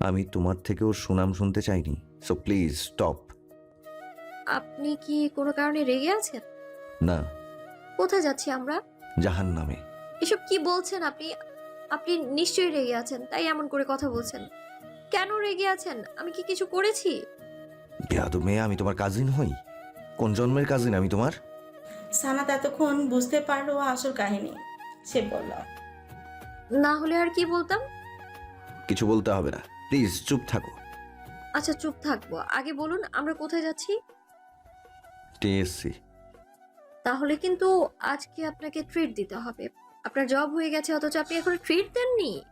আমি তোমার থেকেও সুনাম শুনতে চাইনি। সো প্লিজ স্টপ আপনি কি কোনো কারণে রেগে আছেন? না। কোথায় যাচ্ছি আমরা? জাহান নামে এসব কি বলছেন আপনি? আপনি নিশ্চয়ই রেগে আছেন তাই এমন করে কথা বলছেন। কেন রেগে আছেন? আমি কি কিছু করেছি? বেয়াদু মেয়ে আমি তোমার কাজিন হই। কোন জন্মের কাজিন আমি তোমার? সানাত এতক্ষণ বুঝতে পারল আসল কাহিনী। সে বলল। না হলে আর কি বলতাম? কিছু বলতে হবে না। প্লিজ চুপ থাকো। আচ্ছা চুপ থাকব। আগে বলুন আমরা কোথায় যাচ্ছি? টিএসসি। তাহলে কিন্তু আজকে আপনাকে ট্রিট দিতে হবে। আপনার জব হয়ে গেছে অথচ আপনি এখন ট্রিট দেননি।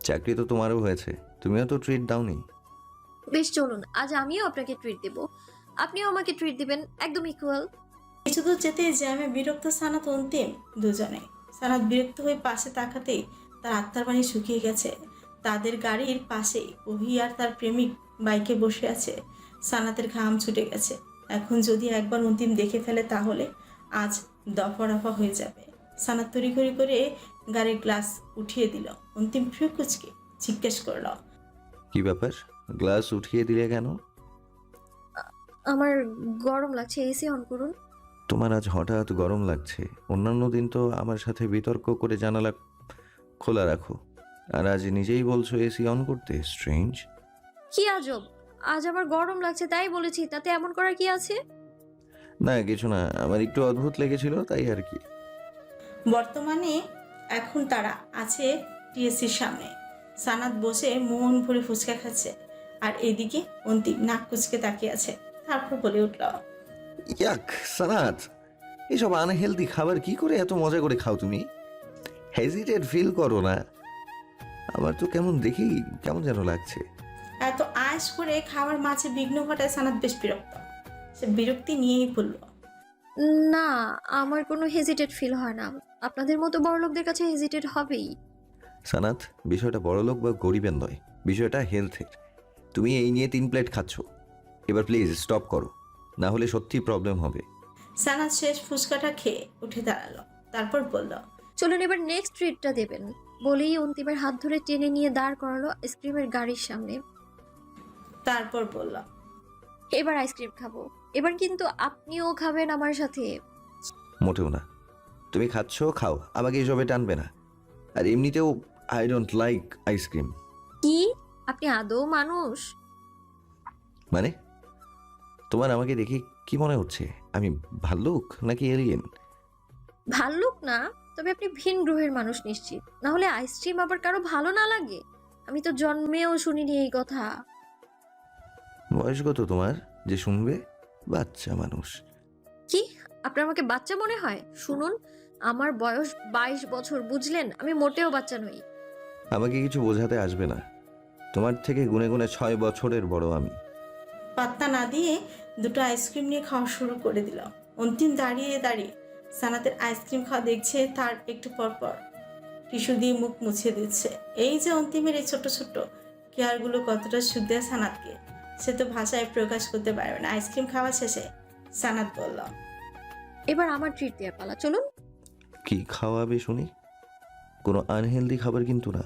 চাকরি তো তোমারও হয়েছে। তুমিও তো ট্রিট দাওনি। বেশ চলুন। আজ আমিও আপনাকে ট্রিট দেব। আপনিও আমাকে ট্রিট দিবেন। একদম ইকুয়াল কিছু দূর যেতে জ্যামে বিরক্ত সানাত অন্তিম দুজনে। সানাত বিরক্ত হয়ে পাশে তাকাতেই তার আত্মার বাণী শুকিয়ে গেছে। তাদের গাড়ির পাশে ওহি আর তার প্রেমিক বাইকে বসে আছে। সানাতের ঘাম ছুটে গেছে। এখন যদি একবার অন্তিম দেখে ফেলে তাহলে আজ দফা রফা হয়ে যাবে। সানাত তড়িঘড়ি করে গাড়ির গ্লাস উঠিয়ে দিল। অন্তিম প্রিয় কুচকে জিজ্ঞেস করল কি ব্যাপার? গ্লাস উঠিয়ে দিলে কেন? আমার গরম লাগছে এসি অন করুন। তোমার আজ হঠাৎ গরম লাগছে। অন্যান্য দিন তো আমার সাথে বিতর্ক করে জানালা খোলা রাখো। আর আজ নিজেই বলছো এসি অন করতে স্ট্রেঞ্জ? কি আজব! আজ আমার গরম লাগছে তাই বলেছি। তাতে এমন করার কি আছে? না কিছু না। আমার একটু অদ্ভুত লেগেছিল তাই আর কি। বর্তমানে এখন তারা আছে টিএসসির সামনে। সানাত বসে মন ভরে ফুচকা খাচ্ছে আর এদিকে অন্তিম নাক কুচকে তাকিয়ে আছে। তারপর বলে উঠল ইয়াক সানাত এসব আনহেলদি খাবার কি করে এত মজা করে খাও তুমি? হেজিটেট ফিল করো না। আমার তো কেমন দেখি কেমন যেন লাগছে। এত আয়েস করে খাওয়ার মাঝে বিঘ্ন ঘটায় সানাত বেশ বিরক্ত। সে বিরক্তি নিয়েই বলল না আমার কোনো হেজিটেট ফিল হয় না। আপনাদের মতো বড় লোকদের কাছে হেজিটেট হবেই। সানাত বিষয়টা বড়লোক বা গরিবের নয় বিষয়টা হেলথের তুমি এই নিয়ে তিন প্লেট খাচ্ছ। এবার প্লিজ স্টপ করো। না হলে সত্যি প্রবলেম হবে। সানাত শেষ ফুচকাটা খেয়ে উঠে দাঁড়াল তারপর বলল চলুন এবার নেক্সট ট্রিটটা দেবেন। বলেই অন্তিমের হাত ধরে টেনে নিয়ে দাঁড় করালো আইসক্রিমের গাড়ির সামনে। তারপর বলল এবার আইসক্রিম খাব। এবার কিন্তু আপনিও খাবেন আমার সাথে। মোটেও না। তুমি খাচ্ছ খাও। আমাকে এসবে টানবে না। আর এমনিতেও আই ডোন্ট লাইক আইসক্রিম কি? আপনি আদৌ মানুষ? মানে? তোমার আমাকে দেখে কি মনে হচ্ছে? আমি ভাল্লুক নাকি এলিয়েন ভাল্লুক না তবে আপনি ভিন গ্রহের মানুষ নিশ্চিত। না হলে আইসক্রিম আবার কারও ভালো না লাগে? আমি তো জন্মেও শুনিনি এই কথা। বয়স কত তোমার? যে শুনবে? বাচ্চা মানুষ। কি? আপনার আমাকে বাচ্চা মনে হয়? শুনুন আমার বয়স বাইশ বছর বুঝলেন? আমি মোটেও বাচ্চা নই। আমাকে কিছু বোঝাতে আসবে না। তোমার থেকে গুনে গুনে ছয় বছরের বড় আমি। পাত্তা না দিয়ে দুটো আইসক্রিম নিয়ে খাওয়া শুরু করে দিল অন্তিম দাঁড়িয়ে দাঁড়িয়ে সানাতের আইসক্রিম খাওয়া দেখছে তার একটু পর পর। টিস্যু দিয়ে মুখ মুছে দিচ্ছে। এই যে অন্তিমের এই ছোট ছোট কেয়ারগুলো কতটা শুদ্ধ সানাতকে সে তো ভাষায় প্রকাশ করতে পারবে না। আইসক্রিম খাওয়া শেষে সানাত বলল এবার আমার ট্রিট দেওয়ার পালা চলুন। কি খাওয়াবে শুনি? কোনো আনহেলদি খাবার কিন্তু না।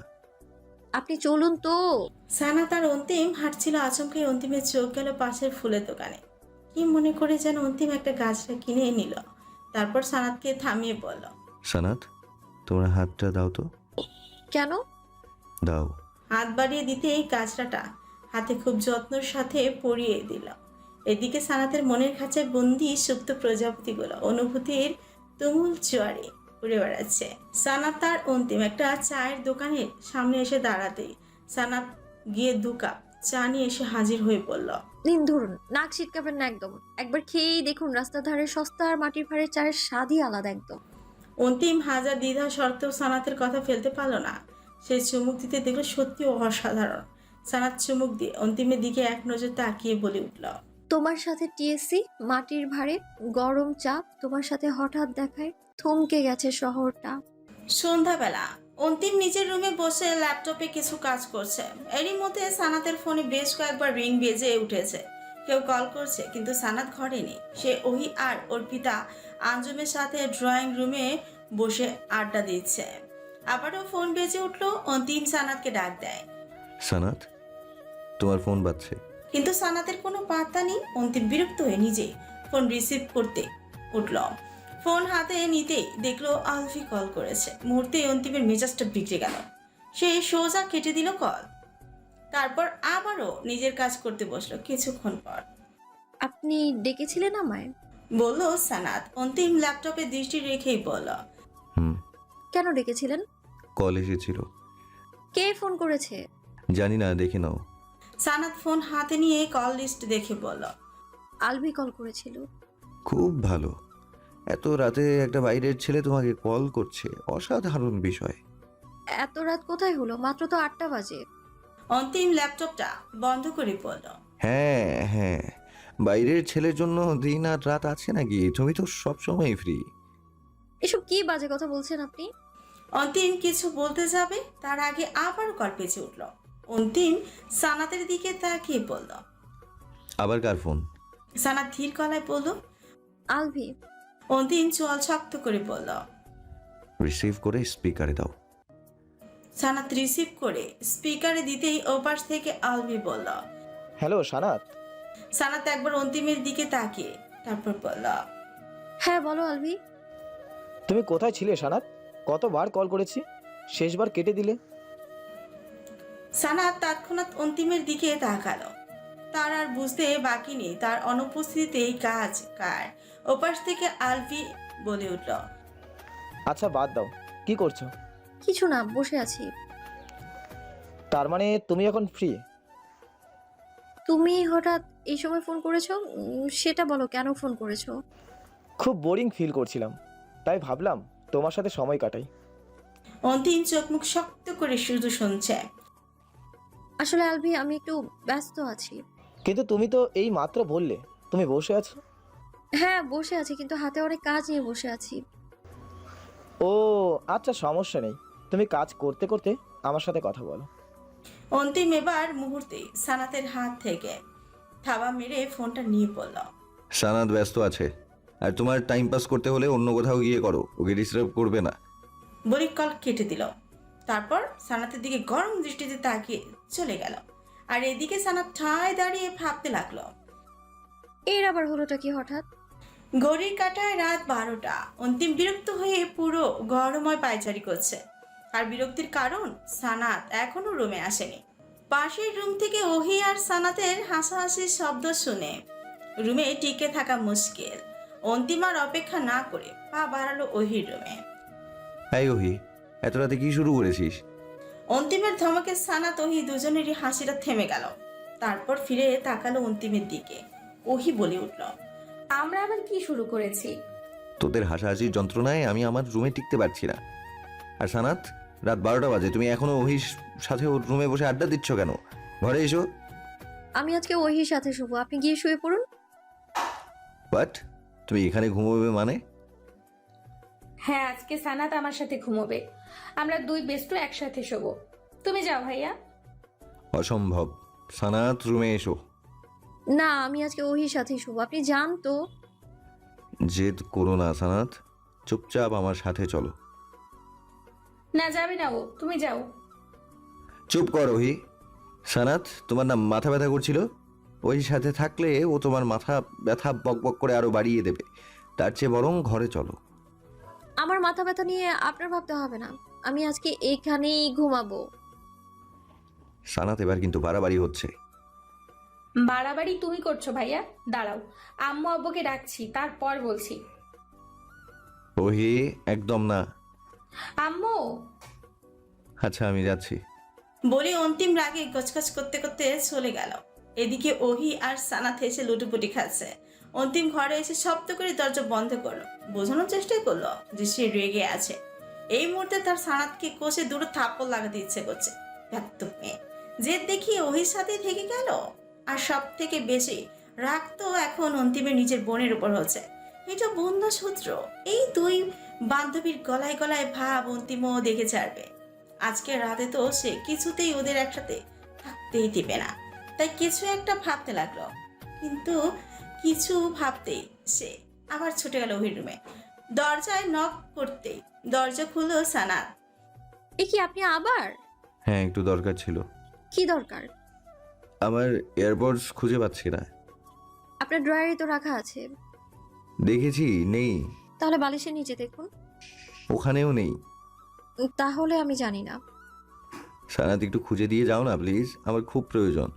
আপনি চলুন তো। সানাত আর অন্তিম হাঁটছিল আচমকে অন্তিমের চোখ গেল পাশের ফুলের দোকানে। কি মনে করে যেন অন্তিম একটা গাছটা কিনে নিল। তারপর সানাতকে থামিয়ে বলল সানাত তোমরা হাতটা দাও তো। কেন? দাও। হাত বাড়িয়ে দিতে এই গাছটাটা হাতে খুব যত্নের সাথে পরিয়ে দিল। এদিকে সানাতের মনের খাঁচায় বন্দি সুপ্ত প্রজাপতিগুলো অনুভূতির তুমুল জোয়ারে। উড়ে বেড়াচ্ছে। সানাত তার অন্তিম একটা চায়ের দোকানের সামনে এসে দাঁড়াতেই সানাত গিয়ে দু কাপ চা নিয়ে এসে হাজির হয়ে পড়ল। নিন ধরুন নাক ছিটকাবেন না একদম। একবার খেয়েই দেখুন রাস্তার ধারে সস্তা আর মাটির ভাড়ের চায়ের স্বাদই আলাদা একদম। অন্তিম হাজার দ্বিধা সত্ত্বেও সানাতের কথা ফেলতে পারল না। সে চুমুক দিতে দেখল সত্যি অসাধারণ। সানাত চুমুক দিয়ে অন্তিমের দিকে এক নজর তাকিয়ে বলে উঠল তোমার সাথে টিএসসি মাটির ভাড়ে গরম চাপ তোমার সাথে হঠাৎ দেখায় থমকে গেছে শহরটা। সন্ধ্যাবেলা অন্তিম নিজের রুমে বসে ল্যাপটপে কিছু কাজ করছে। এরই মধ্যে সানাতের ফোনে বেশ কয়েকবার রিং বেজে উঠেছে। কেউ কল করছে কিন্তু সানাত ঘরে নেই। সে ওহি আর ওর পিতা আঞ্জুমের সাথে ড্রয়িং রুমে বসে আড্ডা দিচ্ছে। আবারও ফোন বেজে উঠল অন্তিম সানাতকে ডাক দেয়। সানাত তোমার ফোন বাজছে। কিন্তু সানাতের কোনো পাত্তা নেই অন্তিম বিরক্ত হয়ে নিজে ফোন রিসিভ করতে উঠল। ফোন হাতে নিতেই দেখল আলফি কল করেছে। মুহূর্তে অন্তিমের মেজাজটা বিগড়ে গেল। সে সোজা কেটে দিল কল। তারপর আবারও নিজের কাজ করতে বসল কিছুক্ষণ পর। আপনি ডেকেছিলেন আমায়? বলল সানাত। অন্তিম ল্যাপটপে দৃষ্টি রেখেই বলল হুম। কেন ডেকেছিলেন? কল এসেছিল। কে ফোন করেছে? জানি না দেখে নাও। সানাত ফোন হাতে নিয়ে কল লিস্ট দেখে বলল আলভি কল করেছিল। খুব ভালো। এত রাতে একটা বাইরের ছেলে তোমাকে কল করছে। অসাধারণ বিষয়। এত রাত কোথায় হলো? মাত্র তো আটটা বাজে। অন্তিম ল্যাপটপটা বন্ধ করে বলল হ্যাঁ হ্যাঁ। বাইরের ছেলের জন্য দিন আর রাত আছে নাকি? তুমি তো সবসময় ফ্রি এসব কি বাজে কথা বলছেন আপনি? অন্তিম কিছু বলতে যাবে তার আগে আবার কল পেঁচে উঠল। অন্তিম সানাতের দিকে তাকিয়ে বলল। আবার কার ফোন সানাত ধীর গলায় বলল আলভি অন্তিম চোয়াল শক্ত করে বলল রিসিভ করে স্পিকারে দাও। সানাত রিসিভ করে স্পিকারে দিতেই ওপাশ থেকে আলবি বলল হ্যালো সানাত। সানাত একবার অন্তিমের দিকে তাকিয়ে তারপর বলল হ্যাঁ বলো আলভি তুমি কোথায় ছিলে সানাত? কতবার কল করেছি? শেষবার কেটে দিলে। সানাত তৎক্ষণাৎ অন্তিমের দিকে তাকালো। তার আর বুঝতে বাকি নেই তার অনুপস্থিতিতেই কাজ কার? ওপাশ থেকে আলভি বলে উঠল আচ্ছা বাদ দাও। কি করছ? কিছু না বসে আছি। তার মানে তুমি এখন ফ্রি তুমি হঠাৎ এই সময় ফোন করেছ? উম, সেটা বলো কেন ফোন করেছ? খুব বোরিং ফিল করছিলাম। তাই ভাবলাম তোমার সাথে সময় কাটাই। অন্তিম চোখ মুখ শক্ত করে শুধু শুনছে। আসলে আলভি আমি একটু ব্যস্ত আছি। কিন্তু তুমি তো এই মাত্র বললে তুমি বসে আছো? হ্যাঁ বসে আছি কিন্তু হাতে অনেক কাজ নিয়ে বসে আছি। ও আচ্ছা সমস্যা নেই। তুমি কাজ করতে করতে আমার সাথে কথা বলো। অন্তিম এবার মুহূর্তে সানাতের হাত থেকে থাবা মেরে ফোনটা নিয়ে পড়ল সানাদ ব্যস্ত আছে। আর তোমার টাইম পাস করতে হলে অন্য কোথাও গিয়ে করো ওকে ডিস্টার্ব করবে না। বলি কল কেটে দিল। তারপর সানাতের দিকে গরম দৃষ্টিতে তাকিয়ে চলে গেল। আর এদিকে সানাত ঠায় দাঁড়িয়ে ভাবতে লাগল। এর আবার হলোটা কি হঠাৎ? ঘড়ির কাটায় রাত বারোটা। অন্তিম বিরক্ত হয়ে পুরো গরময় পায়চারি করছে। আর বিরক্তির কারণ সানাত এখনও রুমে আসেনি। পাশের রুম থেকে ওহি আর সানাতের হাসাহাসির শব্দ শুনে। রুমে টিকে থাকা মুশকিল। অন্তিম আর অপেক্ষা না করে পা বাড়ালো ওহির রুমে। এই ওহি এত রাতে কি শুরু করেছিস? অন্তিমের ধমকে সানাত ওহি দুজনেরই হাসিটা থেমে গেল। তারপর ফিরে তাকালো অন্তিমের দিকে। ওহি বলে উঠল আমরা আবার কি শুরু করেছি? তোদের হাসাহাসির যন্ত্রণায় আমি আমার রুমে টিকতে পারছি না। আর সানাত রাত বারোটা বাজে তুমি এখনও ওহির সাথে ওর রুমে বসে আড্ডা দিচ্ছ কেন? ঘরে এসো। আমি আজকে ওহির সাথে শুবো। আপনি গিয়ে শুয়ে পড়ুন। বাট তুমি এখানে ঘুমোবে মানে? হ্যাঁ আজকে সানাত আমার সাথে ঘুমোবে। আমরা দুই বেস্টু একসাথে শোবো। তুমি যাও ভাইয়া। অসম্ভব। সানাত রুমে এসো। না আমি আজকে ওহির সাথেই শুবো। আপনি যান তো। জেদ করো না সানাত। চুপচাপ আমার সাথে চলো। না যাবে না ও তুমি যাও। চুপ কর ওহি। সানাত তোমার না মাথা ব্যথা করছিল? ওই সাথে থাকলে ও তোমার মাথা ব্যথা বক বক করে আরও বাড়িয়ে দেবে। তার চেয়ে বরং ঘরে চলো। আমার মাথা ব্যথা নিয়ে আপনার ভাবতে হবে না। আমি আজকে এখানেই ঘুমাবো। সানাত এবার কিন্তু বাড়াবাড়ি হচ্ছে। বাড়াবাড়ি তুমি করছ ভাইয়া? দাঁড়াও আম্মু আব্বুকে ডাকছি তারপর বলছি। ওহি একদম না। আম্মু! আচ্ছা আমি যাচ্ছি। বলে অন্তিম রাগে গছগছ করতে করতে চলে গেল। এদিকে ওহি আর সানাত এসে লুটুপুটি খাচ্ছে অন্তিম ঘরে এসে শব্দ করে দরজা বন্ধ করল। বোঝানোর চেষ্টাই করল যে সে রেগে আছে। এই মুহূর্তে তার সানাতকে কষে দুটো থাপ্পড় লাগাতে ইচ্ছে করছে। মেয়ে। যে দেখি ওহির সাথেই থেকে গেল? আর সব থেকে বেশি রাগ তো এখন অন্তিমের নিজের বোনের উপর হচ্ছে। এটা বন্ধু সূত্র। এই দুই বান্ধবীর গলায় গলায় ভাব অন্তিমও দেখে ছাড়বে। আজকে রাতে তো সে কিছুতেই ওদের একসাথে থাকতেই দিবে না। তাই কিছু একটা ভাবতে লাগল। কিন্তু কিছু ভাবতেই সে আবার ছুটে গেল ওহির রুমে। দরজায় নক করতেই দরজা খুলল সানাত এ কি আপনি আবার? হ্যাঁ একটু দরকার ছিল। কি দরকার? আমার এয়ারপডস খুঁজে পাচ্ছি না। আপনার ড্রয়ারে তো রাখা আছে। দেখেছি নেই। তাহলে বালিশের নিচে দেখুন। ওখানেও নেই। তাহলে আমি জানি না। সানাত একটু খুঁজে দিয়ে যাও না প্লিজ আমার খুব প্রয়োজন।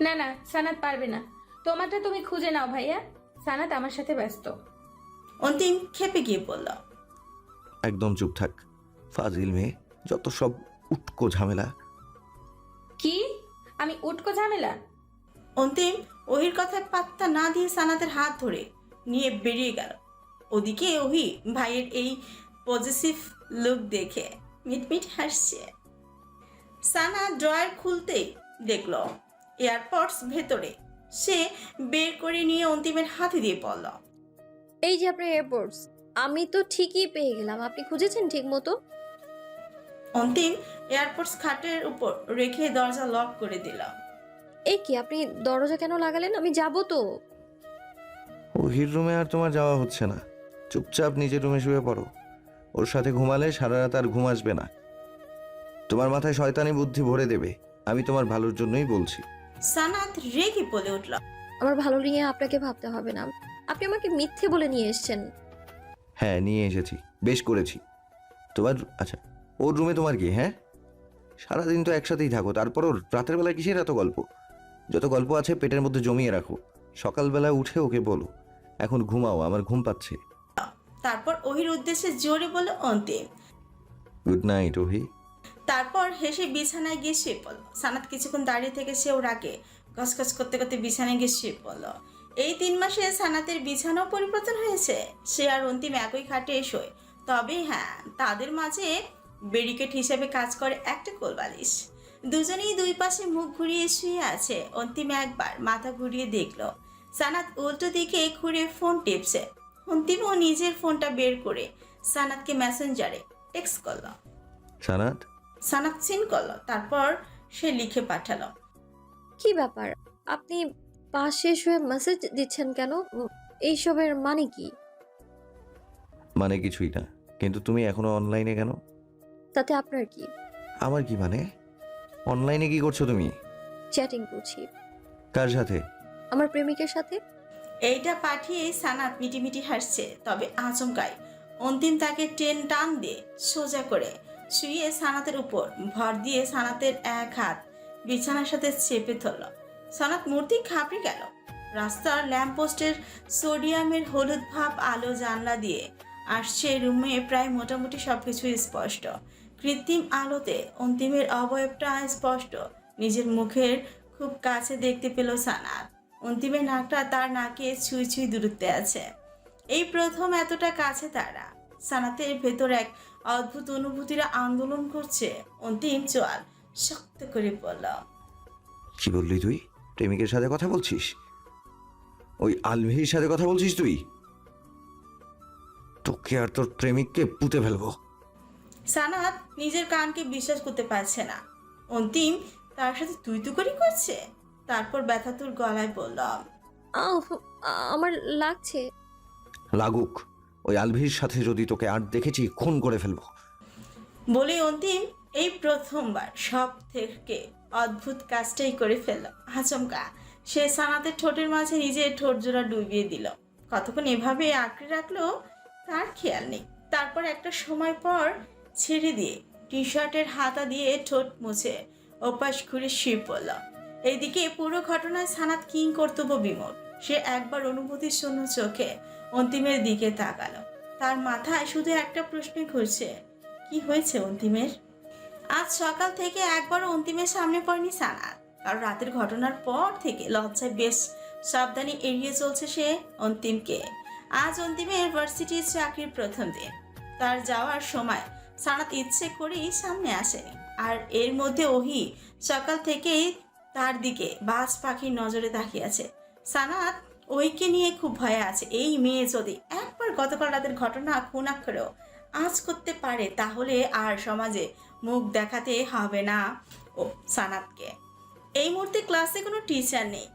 না না সানাত পারবে না। তোমারটা তুমি খুঁজে নাও ভাইয়া। সানাত আমার সাথে ব্যস্ত। অন্তিম খেপে গিয়ে বলল একদম চুপ থাক। ফাজিল মেয়ে যত সব উটকো ঝামেলা আমি উটকো ঝামেলা? অন্তিম ওহির কথায় পাত্তা না দিয়ে সানাতের হাত ধরে নিয়ে বেরিয়ে গেল। ওদিকে ওহি ভাইয়ের এই পজিটিভ লুক দেখে মিটমিট হাসছে। সানা ড্রয়ার খুলতেই দেখল এয়ারপডস ভেতরে। সে বের করে নিয়ে অন্তিমের হাতে দিয়ে পড়ল। এই যে আপনার এয়ারপোর্টস আমি তো ঠিকই পেয়ে গেলাম। আপনি খুঁজেছেন ঠিক মতো অন্তিম এয়ারপডস খাটের উপর রেখে দরজা লক করে দিল। এই কি আপনি দরজা কেন লাগালেন? আমি যাব তো। ওহির রুমে আর তোমার যাওয়া হচ্ছে না। চুপচাপ নিজের রুমে শুয়ে পড়ো। ওর সাথে ঘুমালে সারা রাত আর ঘুম আসবে না। তোমার মাথায় শয়তানি বুদ্ধি ভরে দেবে। আমি তোমার ভালোর জন্যই বলছি। সানাত রেগে বলে উঠল আমার ভালো নিয়ে আপনাকে ভাবতে হবে না। আপনি আমাকে মিথ্যে বলে নিয়ে এসেছেন। হ্যাঁ নিয়ে এসেছি। বেশ করেছি। তোমার আচ্ছা ওর রুমে তোমার কি হ্যাঁ? সারাদিন তো একসাথেই থাকো তারপরও রাতের বেলায় কিসের এত গল্প? যত গল্প আছে পেটের মধ্যে জমিয়ে রাখো। সকালবেলা উঠে ওকে বলো এখন ঘুমাও আমার ঘুম পাচ্ছে। তারপর ওহির উদ্দেশ্যে জোরে বলল অন্তিম গুড নাইট ওহি। তারপর হেসে বিছানায় গিয়ে শুয়ে পড়ল। সানাত কিছুক্ষণ দাঁড়িয়ে থেকে সে সেও রাগে গসগস করতে করতে বিছানায় গিয়ে শুয়ে পড়ল। এই তিন মাসে সানাতের বিছানাও পরিবর্তন হয়েছে। সে আর অন্তিম একই খাটে শোয় তবে হ্যাঁ তাদের মাঝে ব্যারিকেড হিসেবে কাজ করে একটা কোলবালিশ। দুজনেই দুই পাশে মুখ ঘুরিয়ে শুয়ে আছে। অন্তিম একবার মাথা ঘুরিয়ে দেখল। সানাত উল্টো দিকে ঘুরে ফোন টিপছে। অন্তিমও নিজের ফোনটা বের করে সানাতকে মেসেঞ্জারে টেক্সট করল। সানাত? সানাত সিন করল। তারপর সে লিখে পাঠালো। কি ব্যাপার? আপনি পাশে শুয়ে মেসেজ দিচ্ছেন কেন? এইসবের মানে কি? মানে কিছুই না। কিন্তু তুমি এখনও অনলাইনে কেন? তাতে আপনার কি? আমার কি মানে? অনলাইনে কি করছ তুমি? চ্যাটিং করছি। কার সাথে? আমার প্রেমিকের সাথে। এইটা পাঠিয়ে সানাত মিটিমিটি হাসছে তবে আচমকায়। অন্তিম তাকে টেন টান দিয়ে সোজা করে শুয়ে সানাতের উপর। ভর দিয়ে সানাতের এক হাত বিছানার সাথে চেপে ধরল। সানাত মূর্তি খাপড়ে গেল। রাস্তার ল্যাম্পপোস্টের সোডিয়ামের হলুদ ভাব আলো জানলা দিয়ে আসছে। রুমে প্রায় মোটামুটি সবকিছুই স্পষ্ট। কৃত্রিম আলোতে অন্তিমের অবয়বটা স্পষ্ট। নিজের মুখের খুব কাছে দেখতে পেল সানাত। অন্তিমের নাকটা তার নাকে ছুঁই ছুঁই দূরত্বে আছে। এই প্রথম এতটা কাছে তারা। সানাতের ভেতর এক অদ্ভুত অনুভূতিরা আন্দোলন করছে। অন্তিম চোয়াল শক্ত করে বলল, কি বললি তুই? প্রেমিকের সাথে কথা বলছিস? ওই আলভির সাথে কথা বলছিস তুই? তোকে আর তোর প্রেমিককে পুঁতে ফেলব। সানাত নিজের কানকে বিশ্বাস করতে পারছে না। অন্তিম তার সাথে তুই তুকরি করছে? তারপর ব্যথা ব্যথাতুর গলায় বলল আহ, আমার লাগছে। লাগুক ওই আলভির সাথে যদি তোকে আর দেখেছি খুন করে ফেলব। বলে অন্তিম এই প্রথমবার সব থেকে অদ্ভুত কাজটাই করে ফেলল। আচমকা সে সানাতের ঠোঁটের মাঝে নিজের ঠোঁট জোড়া ডুবিয়ে দিল। কতক্ষণ এভাবে আঁকড়ে রাখল তার খেয়াল নেই। তারপর একটা সময় পর ছেড়ে দিয়ে টি শার্টের হাতা দিয়ে ঠোঁট মুছে ওপাশ ঘুরে শুয়ে পড়ল এইদিকে পুরো ঘটনায় সানাত কিং কর্তব্য বিমোট সে একবার অনুভূতির শূন্য চোখে অন্তিমের দিকে তাকালো। তার মাথায় শুধু একটা প্রশ্ন ঘুরছে, কি হয়েছে অন্তিমের? আজ সকাল থেকে একবারও অন্তিমের সামনে পড়েনি সানাত। কারণ রাতের ঘটনার পর থেকে লজ্জায় বেশ সাবধানে এড়িয়ে চলছে সে অন্তিমকে। আজ অন্তিমের ভার্সিটির চাকরির প্রথম দিন। তার যাওয়ার সময় সানাত ইচ্ছে করেই সামনে আসে আর এর মধ্যে ওহি সকাল থেকেই তার দিকে বাজ পাখির নজরে তাকিয়ে আছে সানাত ওইকে নিয়ে খুব ভয়ে আছে। এই মেয়ে যদি একবার গতকাল রাতের ঘটনা খুনাক্ষরেও আজ করতে পারে, তাহলে আর সমাজে মুখ দেখাতে হবে না ও সানাতকে। এই মুহূর্তে ক্লাসে কোনো টিচার নেই।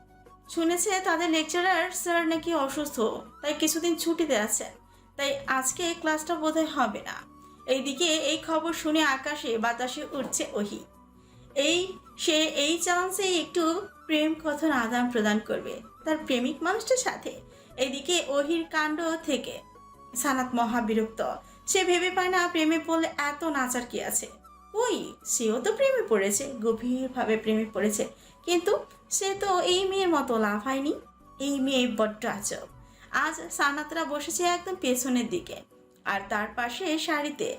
শুনেছে তাদের লেকচারার স্যার নাকি অসুস্থ, তাই কিছুদিন ছুটিতে আছেন তাই আজকে ক্লাসটা বোধহয় হবে না। এইদিকে এই খবর শুনে আকাশে বাতাসে উঠছে ওহি। এই, সে এই চান্সে একটু প্রেম কথন আদান প্রদান করবে তার প্রেমিক মানুষটার সাথে। এইদিকে ওহির কাণ্ড থেকে সানাত মহা বিরক্ত। সে ভেবে পায় না প্রেমে পড়লে এত নাচার কি আছে। ওই সেও তো প্রেমে পড়েছে, গভীরভাবে প্রেমে পড়েছে। কিন্তু সে তো এই মেয়ের মতো লাভ হয়নি। এই মেয়ে বড্ড আচক আজ সানাতরা বসেছে একদম পেছনের দিকে। আর তার পাশে শাড়িতে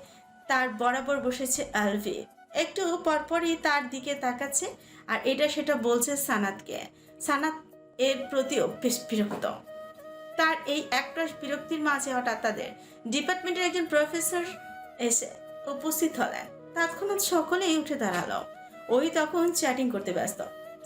তার বরাবর বসেছে আলভি। একটু পরপরই তার দিকে তাকাচ্ছে আর এটা সেটা বলছে সানাতকে। সানাত এর প্রতিও বেশ বিরক্ত। তার এই একটা বিরক্তির মাঝে হঠাৎ তাদের ডিপার্টমেন্টের একজন প্রফেসর এসে উপস্থিত হলেন। তৎক্ষণাৎ সকলেই উঠে দাঁড়াল। ওই তখন চ্যাটিং করতে ব্যস্ত।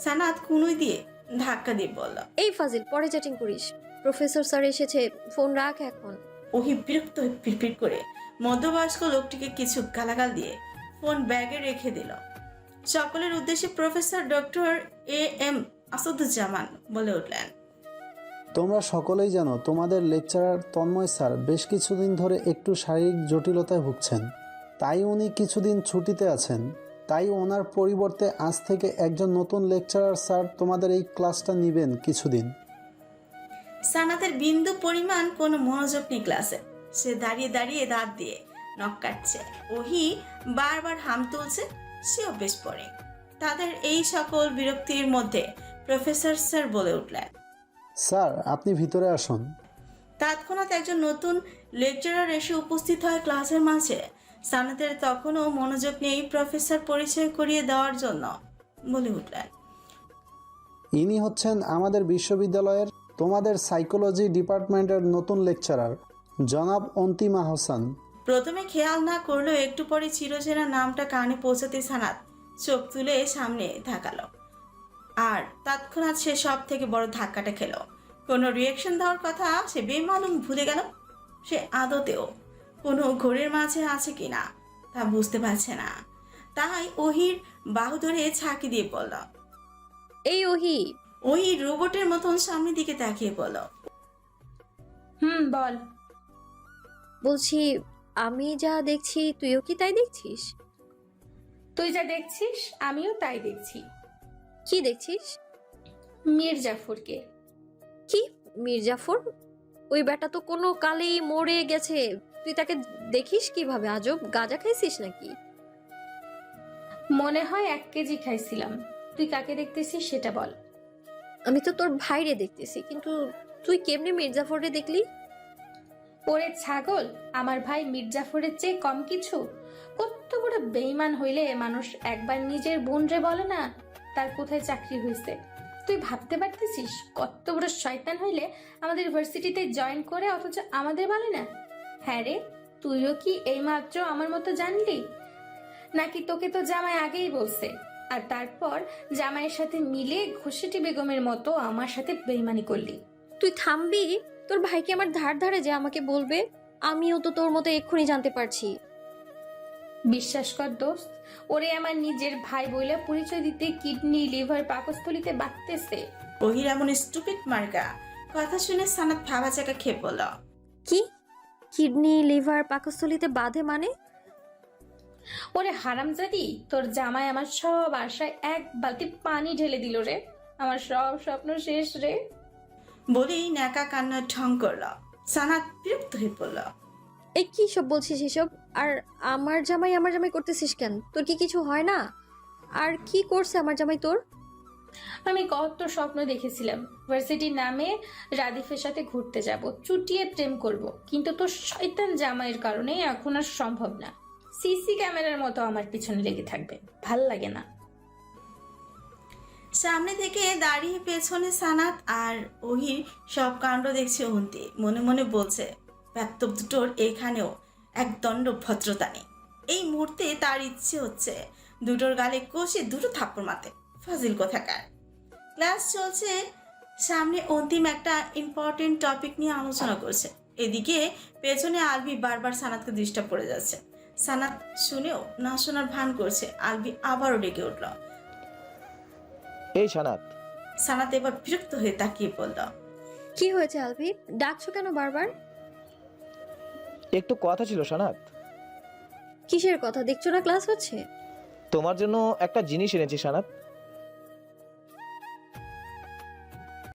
সানাত কুনুই দিয়ে ধাক্কা দিয়ে বলল, এই ফাজিল, পরে চ্যাটিং করিস। প্রফেসর স্যার এসেছে, ফোন রাখ এখন। ওহি বিরক্ত হয়ে করে মধ্যবয়স্ক লোকটিকে কিছু গালাগাল দিয়ে ফোন ব্যাগে রেখে দিল। সকলের উদ্দেশ্যে professor doctor A M Asaduzzaman বলে উঠলেন। তোমরা সকলেই জানো, তোমাদের লেকচারার তন্ময় স্যার বেশ কিছুদিন ধরে একটু শারীরিক জটিলতায় ভুগছেন। তাই উনি কিছুদিন ছুটিতে আছেন। তাই ওনার পরিবর্তে আজ থেকে একজন নতুন লেকচারার স্যার তোমাদের এই ক্লাসটা নেবেন কিছুদিন। সানাতের বিন্দু পরিমাণ কোনো মনোযোগ নেই ক্লাসে। সে দাঁড়িয়ে দাঁড়িয়ে দাঁত দিয়ে নখ কাটছে। ওহি বারবার হাম তুলছে সেও বেশ পড়ে। তাদের এই সকল বিরক্তির মধ্যে প্রফেসর স্যার বলে উঠলেন স্যার আপনি ভিতরে আসুন। তৎক্ষণাৎ একজন নতুন লেকচারার এসে উপস্থিত হয় ক্লাসের মাঝে। সানাতের তখনও মনোযোগ নেই প্রফেসর পরিচয় করিয়ে দেওয়ার জন্য বলে উঠলেন। ইনি হচ্ছেন আমাদের বিশ্ববিদ্যালয়ের তোমাদের সাইকোলজি ডিপার্টমেন্টের নতুন লেকচারার জনাব অন্তিমা হাসান। প্রথমে খেয়াল না করলেও একটু পরে চিরচেনা নামটা কানে পৌঁছাতে সানাত চোখ তুলে সামনে তাকালো আর তৎক্ষণাৎ সে সব থেকে বড় ধাক্কাটা খেলো। কোনো রিয়েকশন দেওয়ার কথা সে বেমালুম ভুলে গেল। সে আদতেও কোনো ঘোরের মাঝে আছে কি না তা বুঝতে পারছে না। তাই ওহির বাহু ধরে ছাকি দিয়ে বলল এই ওহি ওই রোবটের মতন সামনের দিকে তাকিয়ে বলো। হুম বল। বলছি আমি যা দেখছি তুইও কি তাই দেখছিস? তুই যা দেখছিস আমিও তাই দেখছি। কি দেখছিস? মীর জাফরকে। কি? মির্জাফর ওই বেটা তো কোনো কালেই মরে গেছে। তুই তাকে দেখিস কীভাবে? আজব গাঁজা খাইছিস নাকি? মনে হয় এক কেজি খাইছিলাম। তুই কাকে দেখতেছিস সেটা বল। আমি তো তোর ভাইরে দেখতেছি, কিন্তু তুই কেমনে মির্জাফরে দেখলি? ওরে ছাগল, আমার ভাই মির্জাফরের চেয়ে কম কিছু? কত বড় বেইমান হইলে মানুষ একবার নিজের বোনরে বলে না, তার কোথায় চাকরি হয়েছে তুই ভাবতে পারতেছিস কত বড় শয়তান হইলে আমাদের ইউনিভার্সিটিতে জয়েন করে অথচ আমাদের বলে না? হ্যাঁ রে, তুইও কি এইমাত্র আমার মতো জানলি? নাকি তোকে তো জামাই আগেই বলছে আর তারপর জামাইয়ের সাথে মিলে ঘুষেটি বেগমের মতো আমার সাথে বেইমানি করলি। তুই থামবি? তোর ভাইকে আমার ধার ধারে যে আমাকে বলবে আমিও তো তোর মতো এক্ষুনি জানতে পারছি। বিশ্বাস কর দোস্ত ওরে আমার নিজের ভাই বইলে পরিচয় দিতে কিডনি লিভার পাকস্থলিতে বাঁধতেছে। ওহির এমন স্টুপিড মার্কা কথা শুনে সানাত ভাবা চাকা খেয়ে বলল কি? কিডনি লিভার পাকস্থলিতে বাঁধে মানে? ওরে হারামজাদি তোর জামাই আমার সব আশায় এক বালতি পানি ঢেলে দিল রে। আমার সব স্বপ্ন শেষ রে। বলেই ন্যাকা কান্না ঢং করল। সানাত বিরক্ত হয়ে পড়ল। এই কি সব বলছিস এসব? আর আমার জামাই আমার জামাই করতেছিস কেন? তোর কি কিছু হয় না? আর কি করছে আমার জামাই তোর? আমি কত স্বপ্ন দেখেছিলাম। ভার্সিটির নামে রাদিফের সাথে ঘুরতে যাব চুটিয়ে প্রেম করব। কিন্তু তোর শয়তান জামাইয়ের কারণে এখন আর সম্ভব না। সিসি ক্যামেরার মতো আমার পিছনে লেগে থাকবে। ভালো লাগে না। সামনে থেকে দাঁড়িয়ে পেছনে সানাত আর ওহির সব কাণ্ড দেখছে অন্তি। মনে মনে বলছে, ব্যক্ত দুটোর এখানেও এক দণ্ড ভদ্রতা নেই। এই মুহূর্তে তার ইচ্ছে হচ্ছে দুটোর গালে কষে দুটো থাপ্পড় মাতে ফাজিল কোথাকার? ক্লাস চলছে। সামনে অন্তিম একটা ইম্পর্টেন্ট টপিক নিয়ে আলোচনা করছে। এদিকে পেছনে আলবি বারবার সানাতকে ডিস্টার্ব করে যাচ্ছে। সানাত শুনেও না শোনার ভান করছে। আলবি আবারও ডেকে উঠল। এই সানাত। সানাত এবার বিরক্ত হয়ে তাকিয়ে বলল কি হয়েছে আলবি? ডাকছো কেন বারবার? একটু কথা ছিল সানাত। কিসের কথা? দেখছ না ক্লাস হচ্ছে? তোমার জন্য একটা জিনিস এনেছি সানাত।